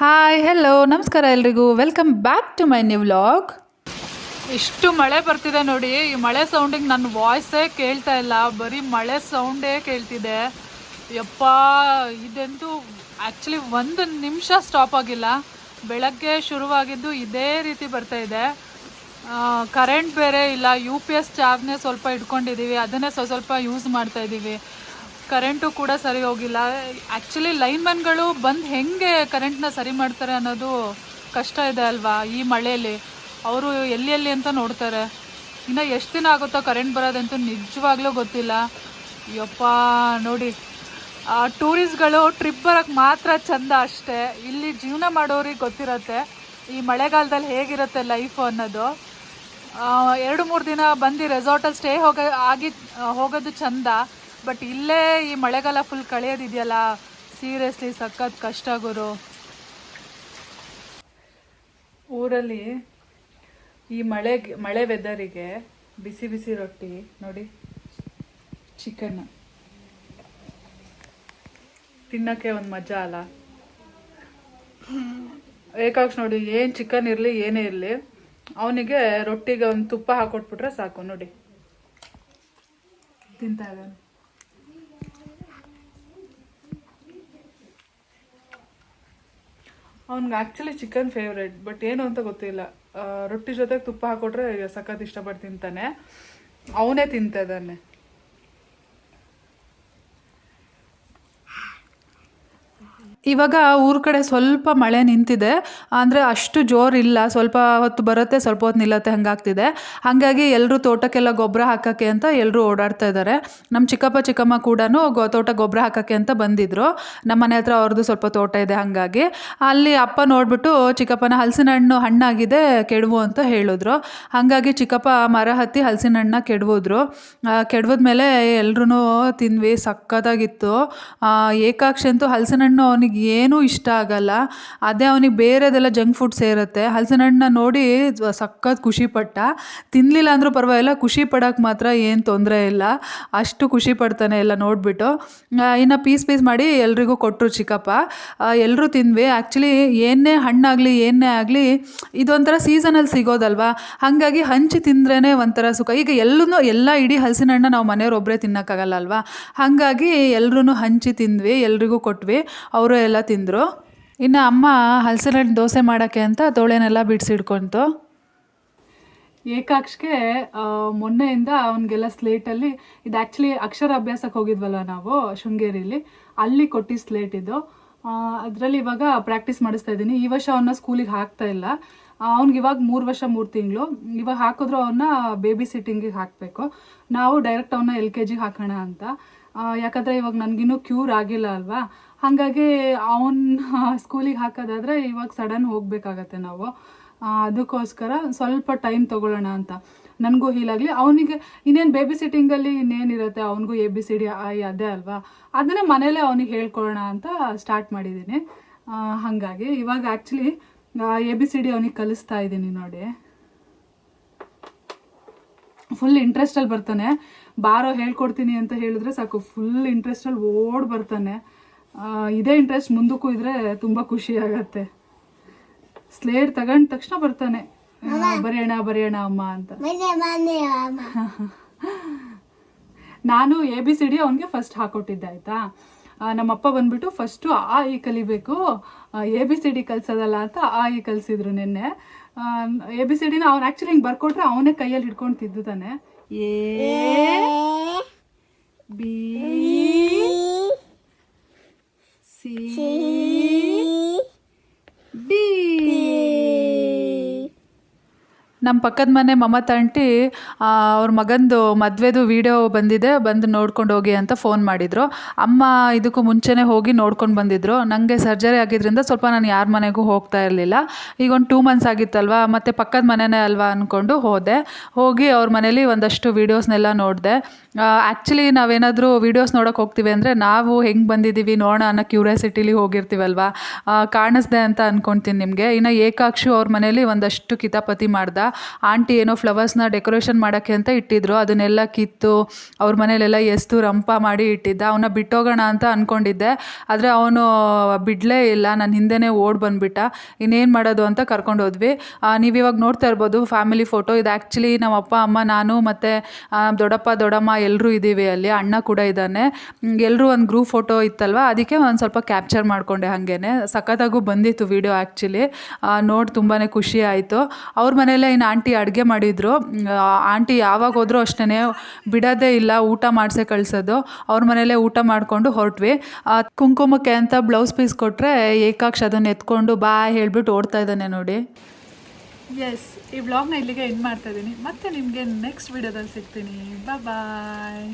Hi hello ನಮಸ್ಕಾರ ಎಲ್ರಿಗೂ. Welcome back to my new vlog ಇಷ್ಟು ಮಳೆ ಬರ್ತಿದೆ ನೋಡಿ. ಈ ಮಳೆ ಸೌಂಡಿಗೆ ನನ್ನ ವಾಯ್ಸೇ ಕೇಳ್ತಾ ಇಲ್ಲ. ಬರೀ ಮಳೆ ಸೌಂಡೇ ಕೇಳ್ತಿದೆ. ಯಪ್ಪ, ಇದಂತೂ ಆ್ಯಕ್ಚುಲಿ ಒಂದು ನಿಮಿಷ ಸ್ಟಾಪ್ ಆಗಿಲ್ಲ. ಬೆಳಗ್ಗೆ ಶುರುವಾಗಿದ್ದು ಇದೇ ರೀತಿ ಬರ್ತಾ ಇದೆ. ಕರೆಂಟ್ ಬೇರೆ ಇಲ್ಲ. ಯು ಪಿ ಎಸ್ ಚಾರ್ಜ್ನೇ ಸ್ವಲ್ಪ ಇಟ್ಕೊಂಡಿದ್ದೀವಿ ಅದನ್ನೇ ಸ್ವಲ್ಪ ಯೂಸ್ ಮಾಡ್ತಾ ಇದ್ದೀವಿ ಕರೆಂಟು ಕೂಡ ಸರಿ ಹೋಗಿಲ್ಲ. ಆ್ಯಕ್ಚುಲಿ ಲೈನ್ಮನ್ಗಳು ಬಂದು ಹೆಂಗೆ ಕರೆಂಟ್ನ ಸರಿ ಮಾಡ್ತಾರೆ ಅನ್ನೋದು ಕಷ್ಟ ಇದೆ ಅಲ್ವಾ ಈ ಮಳೆಯಲ್ಲಿ? ಅವರು ಎಲ್ಲಿ ಎಲ್ಲಿ ಅಂತ ನೋಡ್ತಾರೆ. ಇನ್ನು ಎಷ್ಟು ದಿನ ಆಗುತ್ತೋ ಕರೆಂಟ್ ಬರೋದಂತೂ ನಿಜವಾಗ್ಲೂ ಗೊತ್ತಿಲ್ಲ. ಯಪ್ಪ, ನೋಡಿ. ಟೂರಿಸ್ಟ್ಗಳು ಟ್ರಿಪ್ ಬರೋಕ್ಕೆ ಮಾತ್ರ ಚಂದ ಅಷ್ಟೇ. ಇಲ್ಲಿ ಜೀವನ ಮಾಡೋರಿಗೆ ಗೊತ್ತಿರತ್ತೆ ಈ ಮಳೆಗಾಲದಲ್ಲಿ ಹೇಗಿರುತ್ತೆ ಲೈಫು ಅನ್ನೋದು. ಎರಡು ಮೂರು ದಿನ ಬಂದು ರೆಸಾರ್ಟಲ್ಲಿ ಸ್ಟೇ ಹೋಗ ಆಗಿ, ಹೋಗೋದು ಚಂದ. ಬಟ್ ಇಲ್ಲೇ ಈ ಮಳೆಗಾಲ ಫುಲ್ ಕಳೆಯೋದಿದೆಯಲ್ಲ? ಸೀರಿಯಸ್ಲಿ ಸಖತ್ ಕಷ್ಟ ಗುರು. ಊರಲ್ಲಿ ಈ ಮಳೆ ಮಳೆ ವೆದರಿಗೆ ಬಿಸಿ ಬಿಸಿ ರೊಟ್ಟಿ, ನೋಡಿ ಚಿಕನ್ ತಿನ್ನಕ್ಕೆ ಒಂದು ಮಜಾ ಅಲ್ಲ. ಏಕಾಕ್ಷ ನೋಡಿ, ಏನು ಚಿಕನ್ ಇರಲಿ, ಏನೇ ಇರಲಿ, ಅವನಿಗೆ ರೊಟ್ಟಿಗೆ ಒಂದು ತುಪ್ಪ ಹಾಕೊಟ್ಬಿಟ್ರೆ ಸಾಕು, ನೋಡಿ. ತಿಂತಾ ಇದ್ದಾನೆ. ಅವ್ನಿಗೆ ಆ್ಯಕ್ಚುಲಿ ಚಿಕನ್ ಫೇವ್ರೇಟ್ ಬಟ್ ಏನು ಅಂತ ಗೊತ್ತಿಲ್ಲ. ರೊಟ್ಟಿ ಜೊತೆಗೆ ತುಪ್ಪ ಹಾಕೊಟ್ರೆ ಸಖತ್ ಇಷ್ಟಪಟ್ಟು ತಿಂತಾನೆ. ಅವನೇ ತಿಂತಾ ಇದ್ದಾನೆ. ಇವಾಗ ಊರ ಕಡೆ ಸ್ವಲ್ಪ ಮಳೆ ನಿಂತಿದೆ. ಅಂದರೆ ಅಷ್ಟು ಜೋರಿಲ್ಲ ಸ್ವಲ್ಪ ಹೊತ್ತು ಬರುತ್ತೆ, ಸ್ವಲ್ಪ ಹೊತ್ತು ನಿಲ್ಲತ್ತೆ, ಹಂಗಾಗ್ತಿದೆ. ಹಾಗಾಗಿ ಎಲ್ಲರೂ ತೋಟಕ್ಕೆಲ್ಲ ಗೊಬ್ಬರ ಹಾಕೋಕ್ಕೆ ಅಂತ ಎಲ್ಲರೂ ಓಡಾಡ್ತಾ ಇದ್ದಾರೆ ನಮ್ಮ ಚಿಕ್ಕಪ್ಪ, ಚಿಕ್ಕಮ್ಮ ಕೂಡ ಗೊ, ತೋಟ ಗೊಬ್ಬರ ಹಾಕೋಕ್ಕೆ ಅಂತ ಬಂದಿದ್ರು. ನಮ್ಮ ಮನೆ ಹತ್ರ ಅವ್ರದ್ದು ಸ್ವಲ್ಪ ತೋಟ ಇದೆ ಹಾಗಾಗಿ. ಅಲ್ಲಿ ಅಪ್ಪ ನೋಡಿಬಿಟ್ಟು, ಚಿಕ್ಕಪ್ಪನ ಹಲಸಿನ ಹಣ್ಣು ಹಣ್ಣಾಗಿದೆ, ಕೆಡವು ಅಂತ ಹೇಳಿದ್ರು. ಹಾಗಾಗಿ ಚಿಕ್ಕಪ್ಪ ಮರ ಹತ್ತಿ ಹಲಸಿನ ಹಣ್ಣನ್ನ ಕೆಡವಿದ್ರು ಕೆಡವಿದ್ಮೇಲೆ ಎಲ್ಲರೂ ತಿಂದ್ವಿ. ಸಕ್ಕತ್ತಾಗಿತ್ತು. ಏಕಾಕ್ಷಿ ಅಂತೂ ಹಲಸಿನ ಹಣ್ಣು ಅವನಿಗೆ ಏನೂ ಇಷ್ಟ ಆಗಲ್ಲ. ಅದೇ ಅವನಿಗೆ ಬೇರೆದೆಲ್ಲ ಜಂಕ್ ಫುಡ್ ಸೇರುತ್ತೆ. ಹಲಸಿನ ಹಣ್ಣನ್ನ ನೋಡಿ ಸಖತ್ ಖುಷಿ ಪಟ್ಟ. ತಿನ್ನಲಿಲ್ಲ ಅಂದರೂ ಪರವಾಗಿಲ್ಲ, ಖುಷಿ ಪಡೋಕ್ಕೆ ಮಾತ್ರ ಏನು ತೊಂದರೆ ಇಲ್ಲ. ಅಷ್ಟು ಖುಷಿ ಪಡ್ತಾನೆ ಎಲ್ಲ ನೋಡಿಬಿಟ್ಟು. ಇನ್ನು ಪೀಸ್ ಪೀಸ್ ಮಾಡಿ ಎಲ್ರಿಗೂ ಕೊಟ್ಟರು ಚಿಕ್ಕಪ್ಪ. ಎಲ್ಲರೂ ತಿಂದ್ವಿ. ಆ್ಯಕ್ಚುಲಿ ಏನೇ ಹಣ್ಣಾಗಲಿ, ಏನೇ ಆಗಲಿ ಇದೊಂಥರ ಸೀಸನಲ್ಲಿ ಸಿಗೋದಲ್ವಾ? ಹಾಗಾಗಿ ಹಂಚಿ ತಿಂದ್ರೇ ಒಂಥರ ಸುಖ. ಈಗ ಎಲ್ಲೂ ಎಲ್ಲ ಇಡೀ ಹಲಸಿನ ಹಣ್ಣು ನಾವು ಮನೆಯವ್ರು ಒಬ್ಬರೇ ತಿನ್ನೋಕ್ಕಾಗಲ್ಲ ಅಲ್ವಾ? ಹಾಗಾಗಿ ಎಲ್ಲರೂ ಹಂಚಿ ತಿಂದ್ವಿ, ಎಲ್ರಿಗೂ ಕೊಟ್ವಿ. ಅವರು ಎಲ್ಲ ತಿಂದರು. ಇನ್ನು ಅಮ್ಮ ಹಲಸಿನ ದೋಸೆ ಮಾಡೋಕ್ಕೆ ಅಂತ ತೋಳೆನೆಲ್ಲ ಬಿಡಿಸಿಡ್ಕೊಂತು ಏಕಾಕ್ಷಿಗೆ ಮೊನ್ನೆಯಿಂದ ಅವನಿಗೆಲ್ಲ ಸ್ಲೇಟಲ್ಲಿ, ಇದು ಆ್ಯಕ್ಚುಲಿ ಅಕ್ಷರ ಅಭ್ಯಾಸಕ್ಕೆ ಹೋಗಿದ್ವಲ್ಲ ನಾವು, ಶೃಂಗೇರಿಲಿ. ಅಲ್ಲಿ ಕೊಟ್ಟು ಸ್ಲೇಟ್ ಇದು. ಅದರಲ್ಲಿ ಇವಾಗ ಪ್ರಾಕ್ಟೀಸ್ ಮಾಡಿಸ್ತಾ ಇದ್ದೀನಿ. ಈ ವರ್ಷ ಅವನ್ನ ಸ್ಕೂಲಿಗೆ ಹಾಕ್ತಾ ಇಲ್ಲ. ಅವ್ನಿಗೆ ಇವಾಗ ಮೂರು ವರ್ಷ, ಮೂರು ತಿಂಗಳು. ಇವಾಗ ಹಾಕಿದ್ರು ಅವನ್ನ ಬೇಬಿ ಸಿಟ್ಟಿಂಗಿಗೆ ಹಾಕಬೇಕು. ನಾವು ಡೈರೆಕ್ಟ್ ಅವನ್ನ ಎಲ್ ಕೆ ಜಿಗೆ ಹಾಕೋಣ ಅಂತ. ಯಾಕಂದರೆ ಇವಾಗ ನನಗಿನ್ನೂ ಕ್ಯೂರ್ ಆಗಿಲ್ಲ ಅಲ್ವಾ? ಹಾಗಾಗಿ ಅವನ್ ಸ್ಕೂಲಿಗೆ ಹಾಕೋದಾದ್ರೆ ಇವಾಗ ಸಡನ್ ಹೋಗ್ಬೇಕಾಗತ್ತೆ ನಾವು. ಅದಕ್ಕೋಸ್ಕರ ಸ್ವಲ್ಪ ಟೈಮ್ ತಗೊಳ್ಳೋಣ ಅಂತ. ನನಗೂ ಹೀಲಾಗಲಿ ಅವನಿಗೆ ಇನ್ನೇನು ಬೇಬಿ ಸಿಟ್ಟಿಂಗಲ್ಲಿ ಇನ್ನೇನಿರುತ್ತೆ? ಅವನಿಗೂ ಎ ಬಿ ಸಿ ಡಿ ಐ ಅದೇ ಅಲ್ವಾ? ಅದನ್ನೇ ಮನೇಲೇ ಅವನಿಗೆ ಹೇಳ್ಕೊಳ್ಳೋಣ ಅಂತ ಸ್ಟಾರ್ಟ್ ಮಾಡಿದ್ದೀನಿ ಹಾಗಾಗಿ ಇವಾಗ actually A B C D ಅವನಿಗೆ ಕಲಿಸ್ತಾ ಇದ್ದೀನಿ ನೋಡಿ. ಫುಲ್ ಇಂಟ್ರೆಸ್ಟಲ್ಲಿ ಬರ್ತಾನೆ. ಬಾರೋ ಹೇಳ್ಕೊಡ್ತೀನಿ ಅಂತ ಹೇಳಿದ್ರೆ ಸಾಕು. ಫುಲ್ ಇಂಟ್ರೆಸ್ಟಲ್ಲಿ ಓಡ್ ಬರ್ತಾನೆ. ಇದೇ ಇಂಟ್ರೆಸ್ಟ್ ಮುಂದಕ್ಕೂ ಇದ್ರೆ ತುಂಬಾ ಖುಷಿ ಆಗತ್ತೆ. ಸ್ಲೇಟ್ ತಗೊಂಡ ತಕ್ಷಣ ಬರ್ತಾನೆ. ಬರೆಯೋಣ ಬರೆಯೋಣ ಅಮ್ಮ ಅಂತ. ನಾನು ಎ ಬಿ ಸಿ ಡಿ ಅವನಿಗೆ ಫಸ್ಟ್ ಹಾಕೊಟ್ಟಿದ್ದೆ ಆಯ್ತಾ? ನಮ್ಮಪ್ಪ ಬಂದ್ಬಿಟ್ಟು ಫಸ್ಟು ಆ ಇ ಕಲಿಬೇಕು. ಎ ಬಿ ಸಿ ಡಿ ಕಲ್ಸೋದಲ್ಲ ಅಂತ ಆ ಇ ಕಲಿಸಿದ್ರು ನಿನ್ನೆ. ಎ ಬಿ ಸಿ ಡಿನ ಅವ್ನು ಆ್ಯಕ್ಚುಲಿ ಹಿಂಗೆ ಬರ್ಕೊಟ್ರೆ ಅವನೇ ಕೈಯಲ್ಲಿ ಹಿಡ್ಕೊಂಡು ತಿದ್ದುತ್ತಾನೆ. ಎ ಬಿ ಸಿ ಡಿ ನಮ್ಮ ಪಕ್ಕದ ಮನೆ ಮಮತಾ ಆಂಟಿ ಅವ್ರ ಮಗಂದು ಮದುವೆದು ವಿಡಿಯೋ ಬಂದಿದೆ, ಬಂದು ನೋಡ್ಕೊಂಡು ಹೋಗಿ ಅಂತ ಫೋನ್ ಮಾಡಿದರು. ಅಮ್ಮ ಇದಕ್ಕೂ ಮುಂಚೆನೇ ಹೋಗಿ ನೋಡ್ಕೊಂಡು ಬಂದಿದ್ರು. ನನಗೆ ಸರ್ಜರಿ ಆಗಿದ್ದರಿಂದ ಸ್ವಲ್ಪ ನಾನು ಯಾರ ಮನೆಗೂ ಹೋಗ್ತಾ ಇರಲಿಲ್ಲ. ಈಗ ಒಂದು ಟೂ ಮಂತ್ಸ್ ಆಗಿತ್ತಲ್ವ, ಮತ್ತು ಪಕ್ಕದ ಮನೆನೇ ಅಲ್ವಾ ಅಂದ್ಕೊಂಡು ಹೋದೆ. ಹೋಗಿ ಅವ್ರ ಮನೇಲಿ ಒಂದಷ್ಟು ವೀಡಿಯೋಸ್ನೆಲ್ಲ ನೋಡಿದೆ. ಆ್ಯಕ್ಚುಲಿ ನಾವೇನಾದರೂ ವೀಡಿಯೋಸ್ ನೋಡೋಕೆ ಹೋಗ್ತೀವಿ ಅಂದರೆ ನಾವು ಹೆಂಗೆ ಬಂದಿದ್ದೀವಿ ನೋಡೋಣ ಅನ್ನೋ ಕ್ಯೂರಿಯಾಸಿಟಿಲಿ ಹೋಗಿರ್ತೀವಲ್ವ? ಕಾಣಿಸ್ದೆ ಅಂತ ಅಂದ್ಕೊತೀನಿ ನಿಮಗೆ. ಇನ್ನು ಏಕಾಕ್ಷಿ ಅವ್ರ ಮನೇಲಿ ಒಂದಷ್ಟು ಕಿತಾಪತಿ ಮಾಡ್ದ. ಆಂಟಿ ಏನೋ ಫ್ಲವರ್ಸ್ನ ಡೆಕೋರೇಷನ್ ಮಾಡೋಕ್ಕೆ ಅಂತ ಇಟ್ಟಿದ್ರು. ಅದನ್ನೆಲ್ಲ ಕಿತ್ತು, ಅವ್ರ ಮನೇಲೆಲ್ಲ ಎಸ್ತು, ರಂಪ ಮಾಡಿ ಇಟ್ಟಿದ್ದ. ಅವನ್ನ ಬಿಟ್ಟೋಗೋಣ ಅಂತ ಅಂದ್ಕೊಂಡಿದ್ದೆ ಆದರೆ ಅವನು ಬಿಡಲೇ ಇಲ್ಲ. ನನ್ನ ಹಿಂದೆನೇ ಓಡ್ ಬಂದುಬಿಟ್ಟ. ಇನ್ನೇನು ಮಾಡೋದು ಅಂತ ಕರ್ಕೊಂಡು ಹೋದ್ವಿ. ನೀವಿವಾಗ ನೋಡ್ತಾ ಇರ್ಬೋದು ಫ್ಯಾಮಿಲಿ ಫೋಟೋ ಇದು ಆ್ಯಕ್ಚುಲಿ ನಮ್ಮ ಅಪ್ಪ, ಅಮ್ಮ, ನಾನು ಮತ್ತು ದೊಡ್ಡಪ್ಪ, ದೊಡ್ಡಮ್ಮ ಎಲ್ಲರೂ ಇದ್ದೀವಿ ಅಲ್ಲಿ. ಅಣ್ಣ ಕೂಡ ಇದ್ದಾನೆ. ಎಲ್ಲರೂ ಒಂದು ಗ್ರೂಪ್ ಫೋಟೋ ಇತ್ತಲ್ವ? ಅದಕ್ಕೆ ಒಂದು ಸ್ವಲ್ಪ ಕ್ಯಾಪ್ಚರ್ ಮಾಡಿಕೊಂಡೆ ಹಾಗೇನೆ. ಸಖತ್ತಾಗೂ ಬಂದಿತ್ತು ವಿಡಿಯೋ ಆ್ಯಕ್ಚುಲಿ ನೋಡಿ ತುಂಬಾ ಖುಷಿ ಆಯಿತು. ಅವ್ರ ಮನೆಯಲ್ಲೇ ಇನ್ನು ಆಂಟಿ ಅಡುಗೆ ಮಾಡಿದರು ಆಂಟಿ ಯಾವಾಗ ಹೋದ್ರೂ ಅಷ್ಟೇ ಬಿಡೋದೇ ಇಲ್ಲ ಊಟ ಮಾಡಿಸೇ ಕಳಿಸೋದು. ಅವ್ರ ಮನೇಲೇ ಊಟ ಮಾಡಿಕೊಂಡು ಹೊರಟ್ವಿ. ಕುಂಕುಮಕ್ಕೆ ಅಂತ ಬ್ಲೌಸ್ ಪೀಸ್ ಕೊಟ್ಟರೆ ಏಕಾಕ್ಷ ಅದನ್ನು ಎತ್ಕೊಂಡು ಬಾ ಹೇಳ್ಬಿಟ್ಟು ಓಡ್ತಾ ಇದ್ದಾನೆ ನೋಡಿ. ಎಸ್ ಈ ಬ್ಲಾಗ್ನ ಇಲ್ಲಿಗೆ ಎಂಡ್ ಮಾಡ್ತಾ ಇದ್ದೀನಿ. ಮತ್ತೆ ನಿಮಗೆ ನೆಕ್ಸ್ಟ್ ವಿಡಿಯೋದಲ್ಲಿ ಸಿಗ್ತೀನಿ. ಬಾಯ್